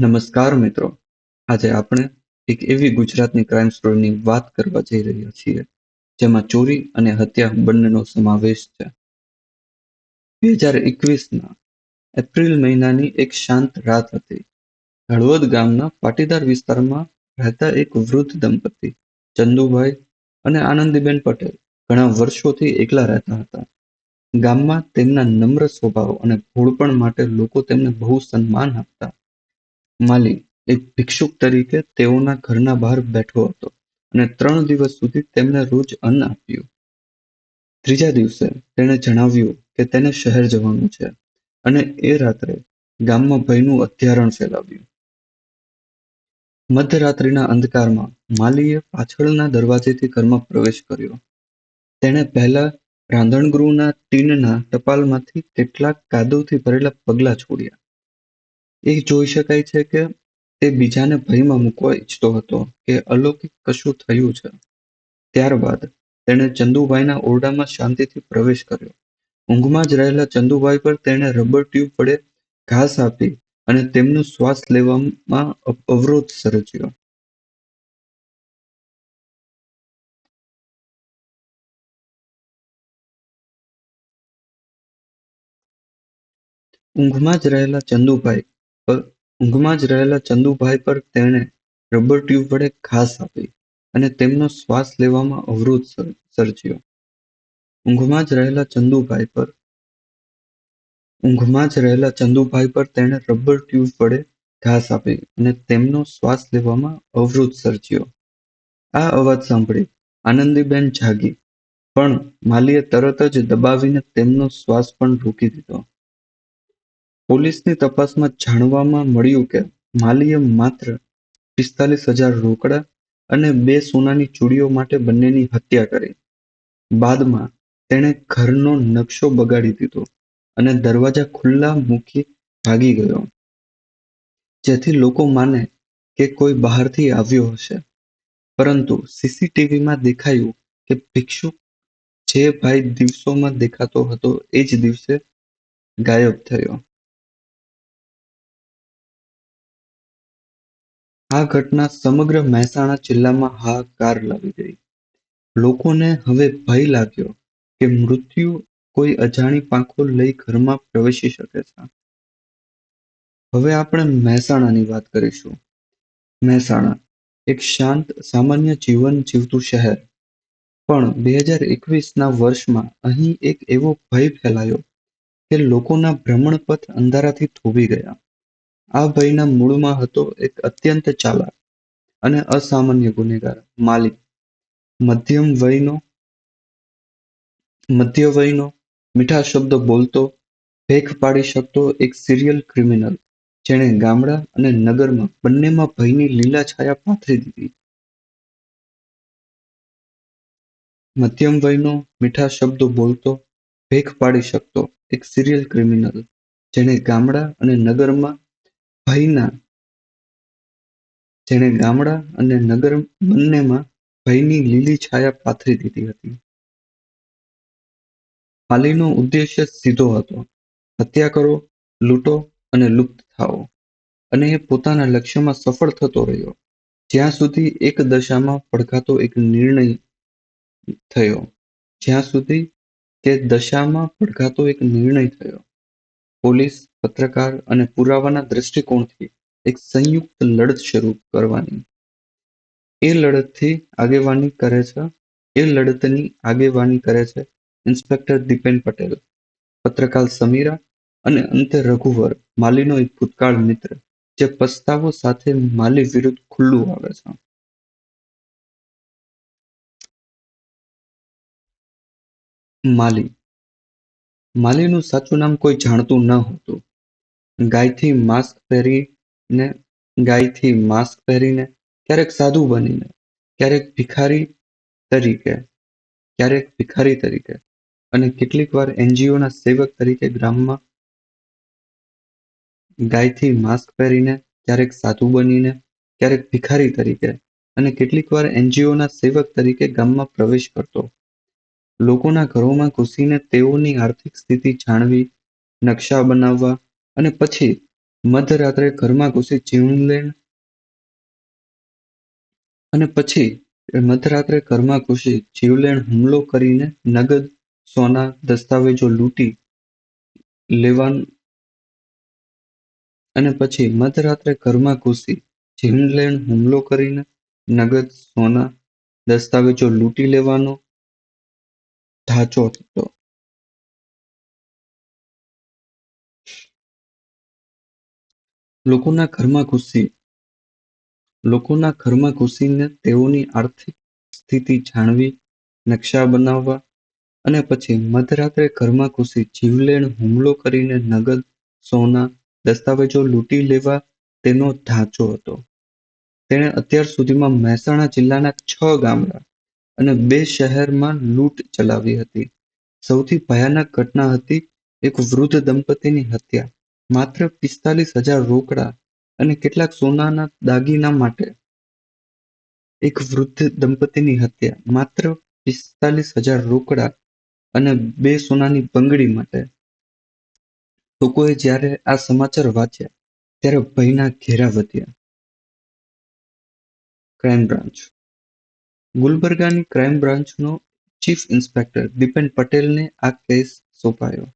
નમસ્કાર મિત્રો. આજે આપણે એક એવી ગુજરાતની ક્રાઇમ સ્ટોરીની વાત કરવા જઈ રહ્યા છીએ, જેમાં ચોરી અને હત્યા બંનેનો સમાવેશ છે. બે હજાર એકવીસના એપ્રિલ મહિનાની એક શાંત રાત હતી. હળવદ ગામના પાટીદાર વિસ્તારમાં રહેતા એક વૃદ્ધ દંપતી, ચંદુભાઈ અને આનંદીબેન પટેલ, ઘણા વર્ષોથી એકલા રહેતા હતા. ગામમાં તેમના નમ્ર સ્વભાવ અને ભોળપણ માટે લોકો તેમને બહુ સન્માન આપતા માલી એક ભિક્ષુક તરીકે તેઓના ઘરના બહાર બેઠો હતો અને ત્રણ દિવસ સુધી તેમને રોજ અન્ન આપ્યું. ત્રીજા દિવસે તેણે જણાવ્યું કે તેને શહેર જવાનું છે અને એ રાત્રે ગામમાં ભયનું હથિયારણ ફેલાવ્યું. મધ્યરાત્રિના અંધકારમાં માલીએ પાછળના દરવાજેથી ઘરમાં પ્રવેશ કર્યો. તેણે પહેલા રાંધણગૃહના ટીનના ટપાલમાંથી કેટલાક કાદવથી ભરેલા પગલાં છોડ્યા. એ જોઈ શકાય છે કે તે બીજાને ભયમાં મૂકવા ઈચ્છતો હતો કે અલૌકિક કશું થયું છે. ત્યારબાદ તેણે ચંદુભાઈના ઓરડામાં શાંતિથી પ્રવેશ કર્યો. ઊંઘમાં જ રહેલા ચંદુભાઈ પર તેણે રબર ટ્યુબ વડે ઘાસ આપી અને તેમનો શ્વાસ લેવામાં અવરોધ સર્જ્યો. ઊંઘમાં જ રહેલા ચંદુભાઈ પર ઊંઘમાં જ રહેલા ચંદુભાઈ પર તેણે રબર ટ્યુબ વડે ઘાસ આપી અને તેમનો શ્વાસ લેવામાં અવરોધ સર્જ્યો. ઊંઘમાં જ રહેલા ચંદુભાઈ પર ઊંઘમાં જ રહેલા ચંદુભાઈ પર તેણે રબર ટ્યુબ વડે ઘાસ આપી અને તેમનો શ્વાસ લેવામાં અવરોધ સર્જ્યો. આ અવાજ સાંભળી આનંદીબેન જાગી, પણ માલીએ તરત જ દબાવીને તેમનો શ્વાસ પણ રોકી દીધો. પોલીસની તપાસમાં જાણવામાં મળ્યું કે માલીએ માત્ર પિસ્તાલીસ હજાર રોકડા અને બે સોનાની ચૂડીઓ માટે બંનેની હત્યા કરી. બાદમાં તેણે ઘરનો નકશો બગાડી દીધો અને દરવાજા ખુલ્લા મૂકી ભાગી ગયો. જેથી લોકો માને કે કોઈ બહારથી આવ્યો હશે. પરંતુ સીસીટીવીમાં દેખાયું કે ભિક્ષુક જે ભાઈ દિવસોમાં દેખાતો હતો એ જ દિવસે ગાયબ થયો. આ ઘટના સમગ્ર મહેસાણા જિલ્લામાં હાહાકાર લાવી ગઈ. લોકોને હવે ભય લાગ્યો કે મૃત્યુ કોઈ અજાણી પાંખો લઈ ઘરમાં પ્રવેશી શકે છે. હવે આપણે મહેસાણાની વાત કરીશું. મહેસાણા એક શાંત, સામાન્ય જીવન જીવતું શહેર. પણ બે હજાર એકવીસના વર્ષમાં અહીં એક એવો ભય ફેલાયો કે લોકોના ભ્રમણપથ અંધારાથી થોભી ગયા. આ ભયના મૂળમાં હતો એક અત્યંત ચાલાક અને અસામાન્ય ગુનેગાર, માલિક. મધ્યમ વયનો, મધ્ય વયનો, મીઠા શબ્દો બોલતો, ભેખ પાડી શકતો એક સિરિયલ ક્રિમિનલ જેણે ગામડા અને નગરમાં બંનેમાં ભયની લીલા છાયા પાથરી દીધી. મધ્યમ વયનો, મીઠા શબ્દો બોલતો, ભેખ પાડી શકતો એક સિરિયલ ક્રિમિનલ જેણે ગામડા અને નગરમાં ભયના જેણે ગામડા અને નગર બંનેમાં ભયની લીલી છાયા પાથરી દીધી હતી. માલીનો ઉદ્દેશ્ય સીધો હતો. હત્યા કરો, લૂંટો અને લુપ્ત થાઓ. અને એ પોતાના લક્ષ્યમાં સફળ થતો રહ્યો. જ્યાં સુધી એક દશામાં પડઘાતો એક નિર્ણય થયો. જ્યાં સુધી તે દશામાં પડઘાતો એક નિર્ણય થયો. પોલીસ, પત્રકાર અને પુરાવાના દ્રષ્ટિકોણથી એક સંયુક્ત લડત શરૂ કરવાની. એ લડતથી આગેવાની કરે છે, એ લડતની આગેવાની કરે છે ઇન્સ્પેક્ટર દીપેન પટેલ, પત્રકાર સમીરા અને અંતે રઘુવર, માલીનો એક ભૂતકાળ મિત્ર, જે પસ્તાવો સાથે માલી વિરુદ્ધ ખુલ્લું આવે છે. માલી માલીનું સાચું નામ કોઈ જાણતું ન હતું. ગાયથી માસ્ક પહેરીને, ગાયથી માસ્ક પહેરીને ક્યારેક સાધુ બનીને, ક્યારેક ભિખારી તરીકે, ક્યારેક ભિખારી તરીકે અને કેટલીક વાર એનજીઓના સેવક તરીકે ગ્રામમાં ગાયથી માસ્ક પહેરીને ક્યારેક સાધુ બનીને, ક્યારેક ભિખારી તરીકે અને કેટલીક વાર એનજીઓના સેવક તરીકે ગામમાં પ્રવેશ કરતો. લોકોના ઘરોમાં ઘૂસીને તેઓની આર્થિક સ્થિતિ જાણવી, નકશા બનાવવા અને પછી મધરાત્રે ઘરમાં ઘૂસી જીવલેણ અને પછી મધરાત્રે ઘરમાં ઘૂસી જીવલેણ હુમલો કરીને નગદ સોના દસ્તાવેજો લૂંટી લેવાનું અને પછી મધરાત્રે ઘરમાં ઘૂસી જીવલેણ હુમલો કરીને નગદ સોના દસ્તાવેજો લૂંટી લેવાનો હતો લોકોના ઘરમાં ઘૂસી લોકોના ઘરમાં ઘૂસીને તેઓની આર્થિક સ્થિતિ જાણવી નકશા બનાવવા અને પછી મધરાત્રે ઘરમાં ઘૂસી જીવલેણ હુમલો કરીને નગદ સોના દસ્તાવેજો લૂંટી લેવા તેનો ઢાંચો હતો. તેણે અત્યાર સુધીમાં મહેસાણા જિલ્લાના છ ગામડા અને બે શહેરમાં લૂંટ ચલાવી હતી. સૌથી ભયાનક ઘટના હતી એક વૃદ્ધ દંપતીની હત્યા, માત્ર પિસ્તાલીસ હજાર રોકડા અને કેટલાક સોનાના દાગીના માટે. એક વૃદ્ધ દંપતીની હત્યા, માત્ર પિસ્તાલીસ હજાર રોકડા અને બે સોનાની બંગડી માટે. લોકોએ જ્યારે આ સમાચાર વાંચ્યા, ત્યારે ભયના ઘેરા વધ્યા. ક્રાઇમ બ્રાન્ચ ગુલબર્ગાની ક્રાઇમ બ્રાન્ચનો ચીફ ઇન્સ્પેક્ટર દીપેન પટેલને આ કેસ સોંપાયો.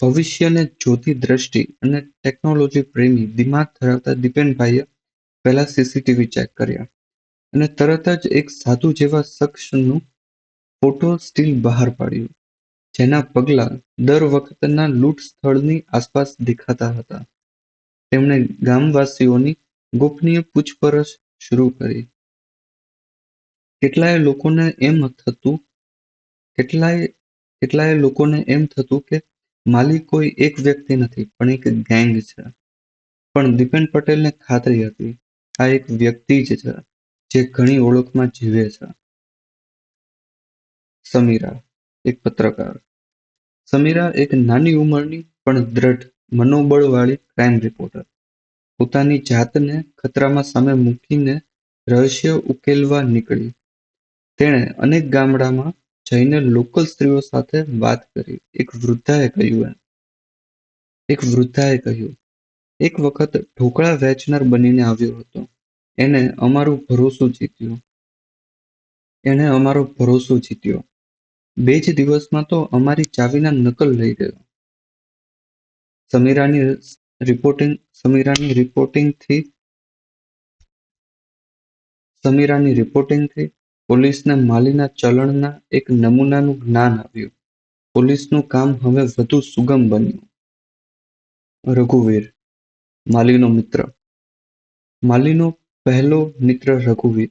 ભવિષ્યને જોતી દ્રષ્ટિ અને ટેકનોલોજી પ્રેમી દિમાગ ધરાવતા દીપેનભાઈએ પહેલા સીસીટીવી ચેક કર્યા અને તરત જ એક સાધુ જેવા શખ્સનું ફોટો સ્ટીલ બહાર પાડ્યું, જેના પગલા દર વખતના લૂંટ સ્થળની આસપાસ દેખાતા હતા. તેમણે ગામવાસીઓની ગોપનીય પૂછપરછ શરૂ કરી. કેટલાય લોકોને એમ થતું, કેટલાય કેટલાય લોકોને એમ થતું કે માલિક કોઈ એક વ્યક્તિ નથી, પણ એક ગેંગ છે. પણ દીપેન પટેલને ખાતરી હતી, આ એક વ્યક્તિ જ છે, જે ઘણી ઓળખમાં જીવે છે. સમીરા, એક પત્રકાર. સમીરા એક નાની ઉંમરની, પણ દ્રઢ, મનોબળવાળી ક્રાઇમ રિપોર્ટર પોતાની જાતને ખતરામાં સામે મૂકીને રહસ્ય ઉકેલવા નીકળી. તેણે અનેક ગામડામાં જઈને લોકલ સ્ત્રીઓ સાથે વાત કરી. એક વૃદ્ધાએ કહ્યું એક વૃદ્ધાએ કહ્યું, એક વખત ઢોકળા વેચનાર બનીને આવ્યો હતો. એને અમારું ભરોસો જીત્યો. એણે અમારો ભરોસો જીત્યો. બે જ દિવસમાં તો અમારી ચાવીના નકલ લઈ ગયો. સમીરાની રિપોર્ટિંગ સમીરાની રિપોર્ટિંગથી સમીરાની રિપોર્ટિંગથી પોલીસને માલીના ચલણના એક નમૂનાનું જ્ઞાન આવ્યું. પોલીસનું કામ હવે વધુ સુગમ બન્યું. રઘુવીર, માલીનો મિત્ર. માલીનો પહેલો મિત્ર રઘુવીર.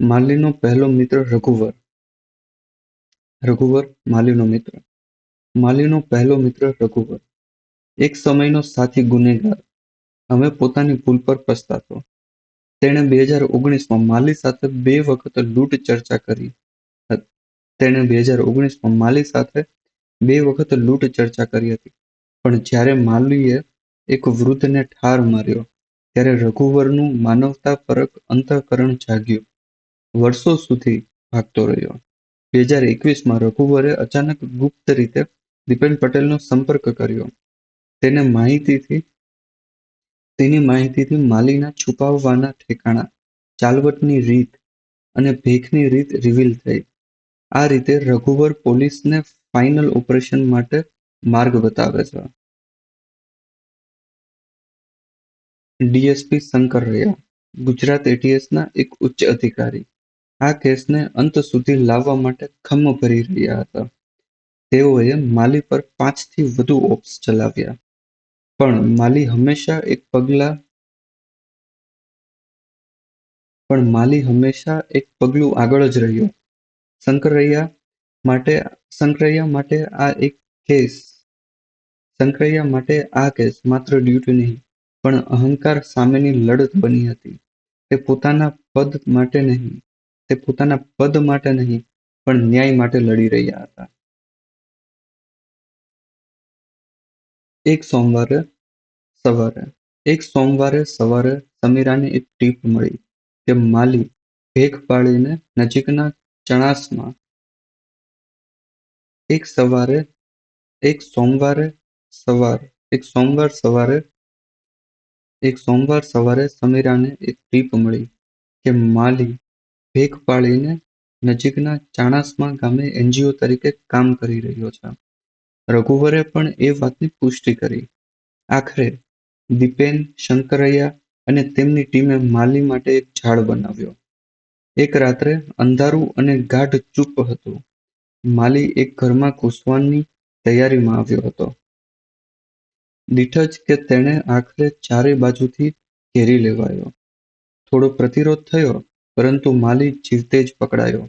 માલીનો પહેલો મિત્ર રઘુવર. રઘુવર, માલીનો મિત્ર. માલીનો પહેલો મિત્ર રઘુવર. એક સમયનો સાથી ગુનેગાર. હવે પોતાની ભૂલ પર પસ્તાતો. તેણે બે હજાર ઓગણીસમાં માલી સાથે બે વખત લૂંટ ચર્ચા કરી તેણે બે હજાર ઓગણીસમાં માલી સાથે બે વખત લૂંટ ચર્ચા કરી હતી. પણ જ્યારે માલીએ એક વૃદ્ધને ઠાર માર્યો, ત્યારે રઘુવરનું માનવતાપરક અંતઃકરણ જાગ્યું. વર્ષો સુધી ભાગતો રહ્યો. બે હજાર એકવીસમાં રઘુવરે અચાનક ગુપ્ત રીતે દીપેન પટેલનો સંપર્ક કર્યો. તેને માહિતીથી તેની માહિતીથી માલીના છુપાવવાના ઠેકાણા, ચાલવટની રીત અને ભેખની રીત રિવીલ થઈ. આ રીતે રઘુવર પોલીસને ફાઇનલ ઓપરેશન માટે માર્ગ બતાવે છે. ડીએસપી શંકર રૈયા, ગુજરાત એટીએસના એક ઉચ્ચ અધિકારી. આ કેસને અંત સુધી લાવવા માટે ખમ ભરી રહ્યા હતા. તેઓએ માલી પર પાંચથી વધુ ઓપ્સ ચલાવ્યા. પણ માલી હંમેશા એક પગલા પણ માલી હંમેશા એક પગલું આગળ જ રહ્યો. શંકરૈયા માટે શંકરૈયા માટે આ એક કેસ. શંકરૈયા માટે આ કેસ માત્ર ડ્યુટી નહીં, પણ અહંકાર સામેની લડત બની હતી. તે પોતાના પદ માટે નહીં, તે પોતાના પદ માટે નહીં, પણ ન્યાય માટે લડી રહ્યા હતા. એક સોમવારે સવારે, એક સોમવારે સવારે સમીરાને એક ટીપ મળી કે, માલી ભેખ પાડીને નજીકના ચણાસમાં એક સવારે, એક સોમવારે સવાર, એક સોમવાર સવારે, એક સોમવાર સવારે સમીરાને એક ટીપ મળી કે, માલી ભેખ પાડીને નજીકના ચાણસ્મા ગામે એનજીઓ તરીકે કામ કરી રહ્યો છે. રઘુવરે પણ એ વાતની પુષ્ટિ કરી. આખરે દીપેન, શંકરૈયા અને તેમની ટીમે માલી માટે એક ઝાડ બનાવ્યો. એક રાત્રે અંધારું અને ગાઢ ચૂપ હતું. માલી એક ઘરમાં ઘૂસવાની તૈયારીમાં આવ્યો હતો. દીઠ કે તેણે આખરે ચારે બાજુથી ઘેરી લેવાયો. થોડો પ્રતિરોધ થયો, પરંતુ માલી જીવતે જ પકડાયો.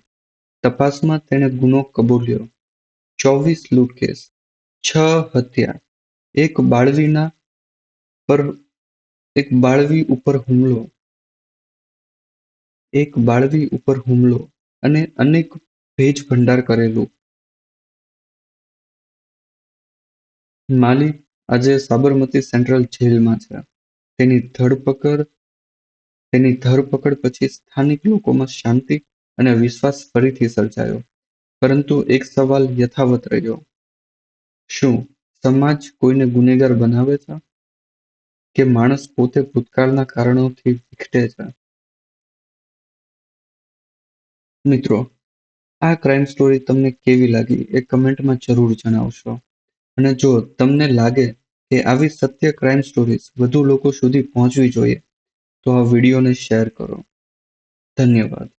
તપાસમાં તેણે ગુનો કબૂલ્યો. ચોવીસ લૂંટકેસ. છ હત્યા એક બાળવીના પર, એક બાળવી ઉપર હુમલો, એક બાળવી ઉપર હુમલો અને અનેક ભેજ ભંડાર કરેલું. માલી આજે સાબરમતી સેન્ટ્રલ જેલમાં છે. તેની ધરપકડ તેની ધરપકડ પછી સ્થાનિક લોકોમાં શાંતિ અને વિશ્વાસ ફરીથી સર્જાયો. પરંતુ એક સવાલ યથાવત રહ્યો. શું સમાજ કોઈને ગુનેગાર બનાવે છે? કે માણસ પોતે ભૂતકાળના કારણોથી વિખટે છે? મિત્રો, આ ક્રાઇમ સ્ટોરી તમને કેવી લાગી એ કમેન્ટમાં જરૂર જણાવશો. અને જો તમને લાગે કે આવી સત્ય ક્રાઇમ સ્ટોરીઝ વધુ લોકો સુધી પહોંચવી જોઈએ, તો આ વિડીયોને શેર કરો. ધન્યવાદ.